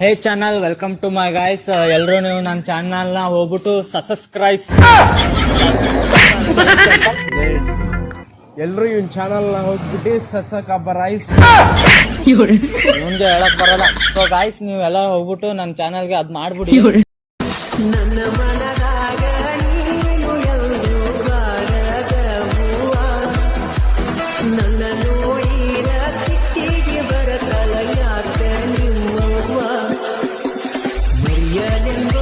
Hey channel welcome to my guys ಎಲ್ಲರೂ ನೀವು ನನ್ನ ಚಾನಲ್ನ ಹೋಗ್ಬಿಟ್ಟು ಸಬ್ಸ್ಕ್ರೈಬ್ ಎಲ್ರು ಇವ್ನ ಚಾನಲ್ನ ಹೋಗ್ಬಿಟ್ಟು ಸಸಕ ರೈಸ್ ಮುಂದೆ ಹೇಳಕ್ ಬರಲ್ಲ. ಸೊ ಗಾಯ್ಸ್ ನೀವೆಲ್ಲ ಹೋಗ್ಬಿಟ್ಟು ನನ್ನ ಚಾನಲ್ಗೆ ಅದ್ ಮಾಡ್ಬಿಡಿ. Yeah.